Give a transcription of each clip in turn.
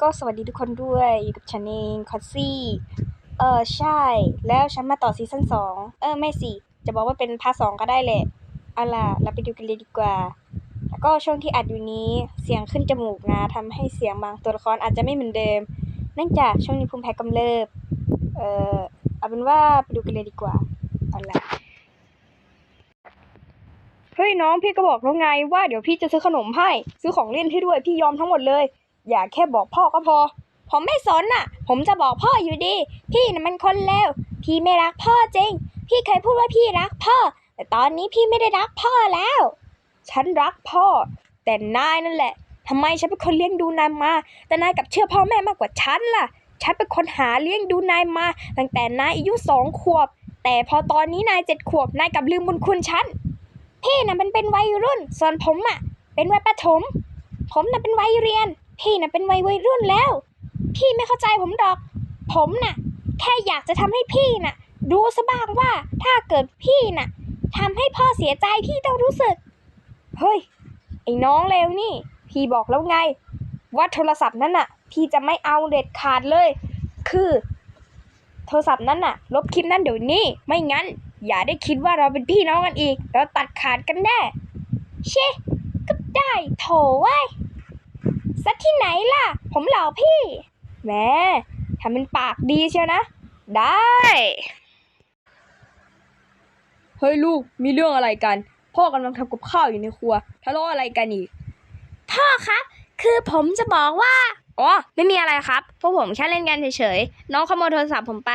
ก็สวัสดีทุกคนด้วยอยู่กับฉันเองคอสซี่เออใช่ แล้วฉันมาต่อซีซั่นสองเออไม่สิจะบอกว่าเป็นพาร์ทสองก็ได้แหละเอาล่ะเราไปดูกันเลยดีกว่า แล้วก็ช่วงที่อัดอยู่นี้เสียงขึ้นจมูกนะทำให้เสียงบางตัวละครอาจจะไม่เหมือนเดิม เนื่องจากช่วงนี้ภูมิแพ้กำเริบเออเอาเป็นว่าไปดูกันเลยดีกว่าเอาล่ะเฮ้ยน้องพี่ก็บอกแล้วไงว่าเดี๋ยวพี่จะซื้อขนมให้ ซื้อของเล่นให้ด้วยพี่ยอมทั้งหมดเลย อย่าแค่บอกพ่อก็พอ ผมไม่สนน่ะ ผมจะบอกพ่ออยู่ดี พี่น่ะมันคนเลวพี่ไม่รักพ่อจริง พี่เคยพูดว่าพี่รักพ่อ แต่ตอนนี้พี่ไม่ได้รักพ่อแล้ว ฉันรักพ่อ แต่นายนั่นแหละทำไมฉันเป็นคนเลี้ยงดูนายมา แต่นายกลับเชื่อพ่อแม่มากกว่าฉันล่ะ ฉันเป็นคนหาเลี้ยงดูนายมา ตั้งแต่นายอายุสองขวบ แต่พอตอนนี้นายเจ็ดขวบนายกลับลืมบุญคุณฉัน พี่น่ะมันเป็นวัยรุ่น ส่วนผมอะ เป็นวัยประถม ผมน่ะเป็นวัยเรียน พี่น่ะเป็นวัยวัยรุ่นแล้ว พี่ไม่เข้าใจผมหรอก ผมน่ะ แค่อยากจะทำให้พี่น่ะรู้ซะบ้างว่าถ้าเกิดพี่น่ะทำให้พ่อเสียใจพี่ต้องรู้สึก เฮ้ย ไอ้น้องเลวนี่ พี่บอกแล้วไง ว่าโทรศัพท์นั้นน่ะ พี่จะไม่เอาเด็ดขาดเลย คือ โทรศัพท์นั้นน่ะ ลบคลิปนั้นเดี๋ยวนี้ ไม่งั้น อย่าได้คิดว่าเราเป็นพี่น้องกันอีกเราตัดขาดกันแน่เช่ก็ได้โถเว้ ยสักที่ไหนล่ะ ผมเหล่าพี่แหมทำเป็นปากดีเชียวนะ ได้ เฮ้ยลูกมีเรื่องอะไรกัน พ่อกำลังทำกับข้าวอยู่ในครัวทะเลาะอะไรกันอีก พ่อครับ คือผมจะบอกว่า อ๋อ ไม่มีอะไรครับ พวกผมแค่เล่นกันเฉยๆ น้องขโมยโทรศัพท์ผมไป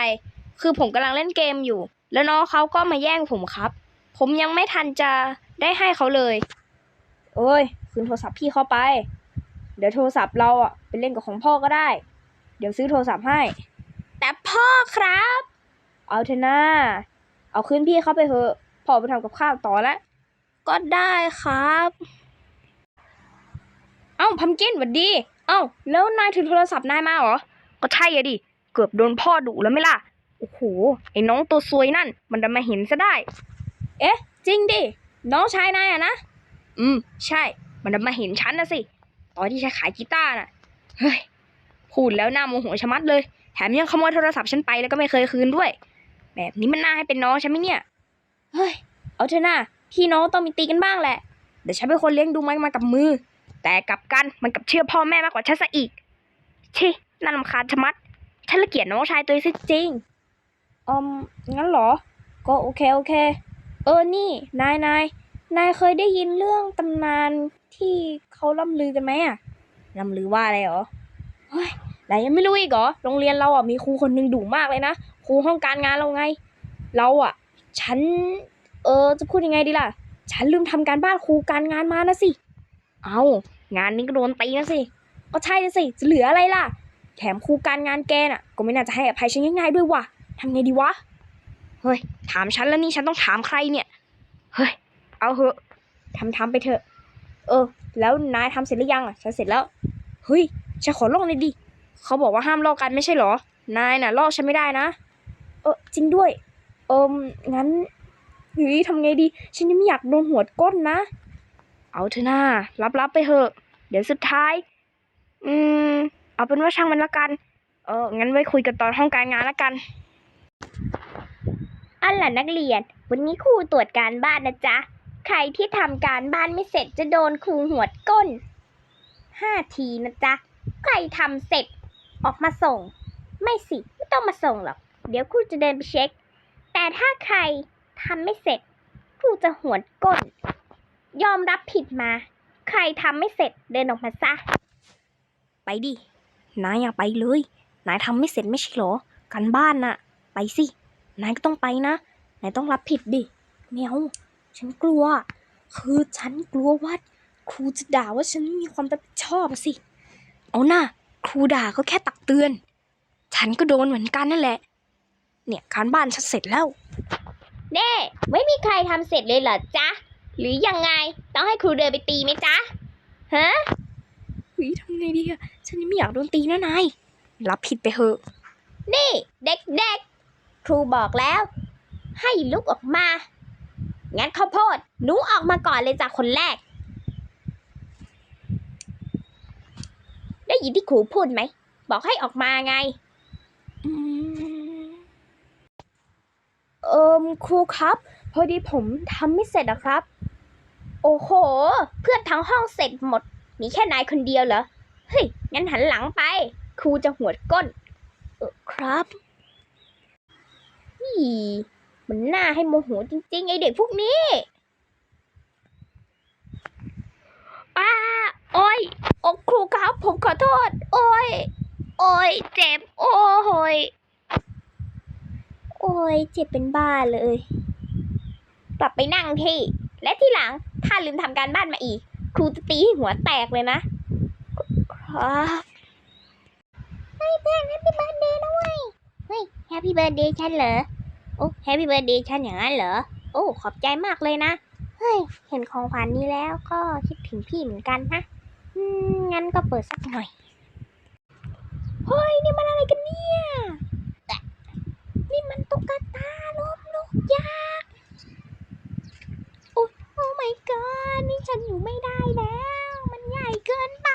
คือผมกำลังเล่นเกมอยู่ แล้วน้องเขาก็มาแย่งผมครับ ผมยังไม่ทันจะได้ให้เขาเลยเอ้ยคืนโทรศัพท์พี่เข้าไป เดี๋ยวโทรศัพท์เราอะไปเล่นกับของพ่อก็ได้ เดี๋ยวซื้อโทรศัพท์ให้ แต่พ่อครับ เอาเถอะนะเอาคืนพี่เข้าไปเถอะพ่อไปทำกับข้าวต่อล้วก็ได้ครับ เอ้าพัมกินหวัดดี เอ้าแล้วนายถือโทรศัพท์นายมาเหรอ ก็ใช่อะดิ เกือบโดนพ่อดุแล้วไม่ล่ะ โอ้โห ไอ้น้องตัวซวยนั่น มันดันมาเห็นซะได้ เอ๊ะ จริงดิ น้องชายนายอะนะ อืม ใช่ มันดันมาเห็นฉันนะสิ ตอนที่ฉันขายกีตาร์น่ะ เฮ้ย พูดแล้วหน่าโมโหชะมัดเลย แถมยังขโมยโทรศัพท์ฉันไปแล้วก็ไม่เคยคืนด้วย แบบนี้มันน่าให้เป็นน้องฉันไหมเนี่ย เฮ้ย เอาเถอะนะพี่น้องต้องมีตีกันบ้างแหละ เดี๋ยวฉันเป็นคนเลี้ยงดูมันมากับมือ แต่กลับกันมันกับเชื่อพ่อแม่มากกว่าฉันซะอีก ชิน่ารำคาญชะมัด ฉันละเกียดน้องชายตัวเองซะจริงอืมงั้นเหรอ ก็โอเคโอเค เออ นี่ นายนาย นายเคยได้ยินเรื่องตำนานที่เขาล่ำลือกันไหมอะล่ำลือว่าอะไรหรอเฮ้ยนายยังไม่รู้อีกเหรอ โรงเรียนเราอะมีครูคนหนึ่งดุมากเลยนะ ครูห้องการงานเราไง เราอะ ฉัน เออจะพูดยังไงดีล่ะ ฉันลืมทำการบ้านครูการงานมานะสิ เอางานนี้ก็โดนตีนะสิ ก็ใช่นะสิ จะเหลืออะไรล่ะ แถมครูการงานแกน่ะ ก็ไม่น่าจะให้อภัยฉันง่ายๆด้วยว่ะทำไงดีวะ เฮ้ย ถามฉันแล้วนี่ฉันต้องถามใครเนี่ย เฮ้ย เอาเหอะทำทำไปเถอะ เออ แล้วนายทำเสร็จหรือยังอะฉันเสร็จแล้วเฮ้ยฉันขอลอกหน่อยดิเขาบอกว่าห้ามลอกกันไม่ใช่เหรอ นายน่ะลอกฉันไม่ได้นะ เออจริงด้วย เอมงั้นเฮ้ยทำไงดี ฉันยังไม่อยากโดนหัวก้นนะ เอาเถอะนะรับรับๆไปเถอะ เดี๋ยวสุดท้าย อืม เอาเป็นว่าช่างมันละกัน เออ งั้นไว้คุยกันตอนห้องการงานละกันอันล่ะนักเรียน วันนี้ครูตรวจการบ้านนะจ๊ะ ใครที่ทำการบ้านไม่เสร็จจะโดนครูหวดก้นห้าทีนะจ๊ะ ใครทำเสร็จออกมาส่ง ไม่สิ ไม่ต้องมาส่งหรอก เดี๋ยวครูจะเดินไปเช็ค แต่ถ้าใครทำไม่เสร็จครูจะหวดก้น ยอมรับผิดมา ใครทำไม่เสร็จเดินออกมาซะ ไปดิ นายอยากไปเลย นายทำไม่เสร็จไม่ใช่หรอ กันบ้านน่ะ ไปสิ นายก็ต้องไปนะ นายต้องรับผิดดิไม่เอา ฉันกลัว คือฉันกลัวว่าครูจะด่าว่าฉันไม่มีความรับผิดชอบอะสิ เอาน่ะครูด่าก็แค่ตักเตือน ฉันก็โดนเหมือนกันนั่นแหละ เนี่ยการบ้านฉันเสร็จแล้ว เน่ไม่มีใครทำเสร็จเลยเหรอจ๊ะ หรือยังไงต้องให้ครูเดินไปตีไหมจ๊ะฮะเฮ้ยทำไงดีอะฉันยังไม่อยากโดนตีนะนายรับผิดไปเถอะ นี่ เด็กๆครูบอกแล้ว ให้ลุกออกมา งั้นข้าวโพดหนูออกมาก่อนเลยจากคนแรกเได้ยินที่ครูพูดไหม บอกให้ออกมาไงอืมเอิมครูครับ พอดีผมทำไม่เสร็จอะครับ โอ้โห เพื่อนทั้งห้องเสร็จหมด มีแค่นายคนเดียวเหรอ เฮ้ย งั้นหันหลังไป ครูจะหวดก้นเออครับอี มันน่าให้โมโหจริงๆ ไอเด็กพวกนี้อ้าโอ้ยอ้ครูครับผมขอโทษ โอ้ย โอ้ย เจ็บ โอ้ย โอ้ย เจ็บเป็นบ้าเลย กลับไปนั่งที่ และที่หลังถ้าลืมทำการบ้านมาอีก ครูจะตีให้หัวแตกเลยนะครับเฮ้ยเพื่อนแฮปปี้เบิร์ดเดย์นะเว้ยเฮ้ยแฮปปี้เบิร์ดเดย์ฉันเหรอ อ้แฮปปี้เบิร์ดเดย์ฉันอย่างนั้นเหรอ โอ้ขอบใจมากเลยนะ เฮ้ย เห็นของขวัญนี้แล้วก็คิดถึงพี่เหมือนกันนะงั้นก็เปิดสักหน่อย เฮ้ย นี่มันอะไรกันเนี่ย นี่มันตุ๊กตาล้มลูกยักโอ้โอ้ my god นี่ฉันอยู่ไม่ได้แล้ว มันใหญ่เกินไป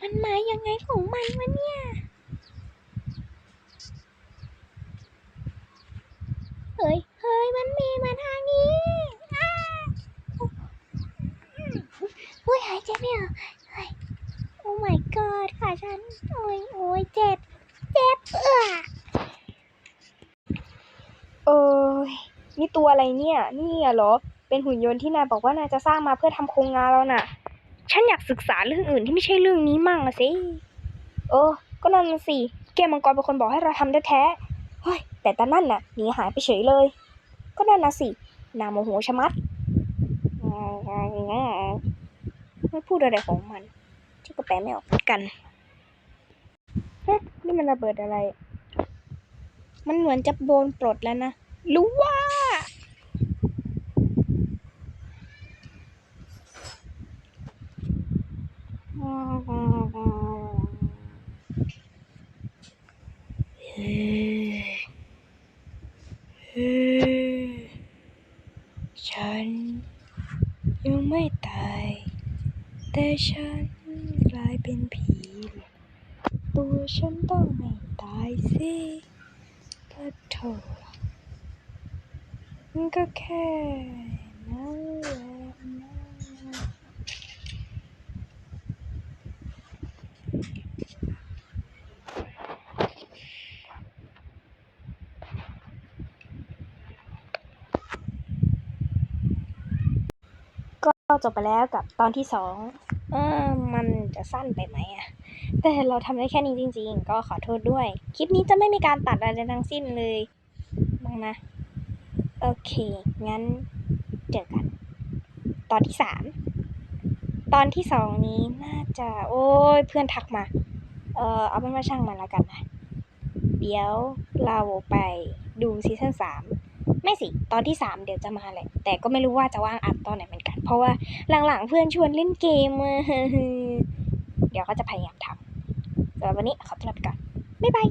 มันมายังไงของมันวะเนี่ย เฮ้ย เฮ้ย มันมีมาทางนี้อ้าโอ้ยหายใจไม่ออกเฮ้ยโอ้ my god ขาฉัน โอ้ยโอ้ยเจ็บ เจ็บเออเอ้ยนี่ตัวอะไรเนี่ย นี่เหรอ เป็นหุ่นยนต์ที่นายบอกว่านายจะสร้างมาเพื่อทำโครงงานแล้วน่ะ ฉันอยากศึกษาเรื่องอื่นที่ไม่ใช่เรื่องนี้มั่งอะสิ เออ ก็นั่นสิ แกมังกรเป็นคนบอกให้เราทำแท้ๆเฮ้ย แต่ตานั่นน่ะหนีหายไปเฉยเลย ก็นั่นน่ะสิ นาโมโหชะมัด ไม่พูดอะไรของมันที่ก็แปลไม่ออกเหมือนกันเฮ้ยนี่มันระเบิดอะไร มันเหมือนจะโดนปลดแล้วนะรู้ว่าฉันยังไม่ตาย แต่ฉันกลายเป็นผี ตัวฉันต้องไม่ตายสิพระโถมันก็แค่นั้นแหละนะก็จบไปแล้วกับตอนที่สองเออมันจะสั้นไปไหมอะ แต่เราทำได้แค่นี้จริง ๆ ก็ขอโทษด้วย คลิปนี้จะไม่มีการตัดอะไรทั้งสิ้นเลยบ้างนะ โอเค งั้นเจอกัน ตอนที่สามตอนที่สองนี้น่าจะโอ้ยเพื่อนทักมา เออเอาเป็นว่าช่างมันแล้วกันนะ เดี๋ยวเราไปดูซีซั่นสามไม่สิ ตอนที่สามเดี๋ยวจะมาแหละ แต่ก็ไม่รู้ว่าจะว่างอัดตอนไหนเหมือนกัน เพราะว่าหลังๆเพื่อนชวนเล่นเกมอะ เดี๋ยวก็จะพยายามทำสำหรับวันนี้ขอตัวลาไปก่อนบ๊ายบาย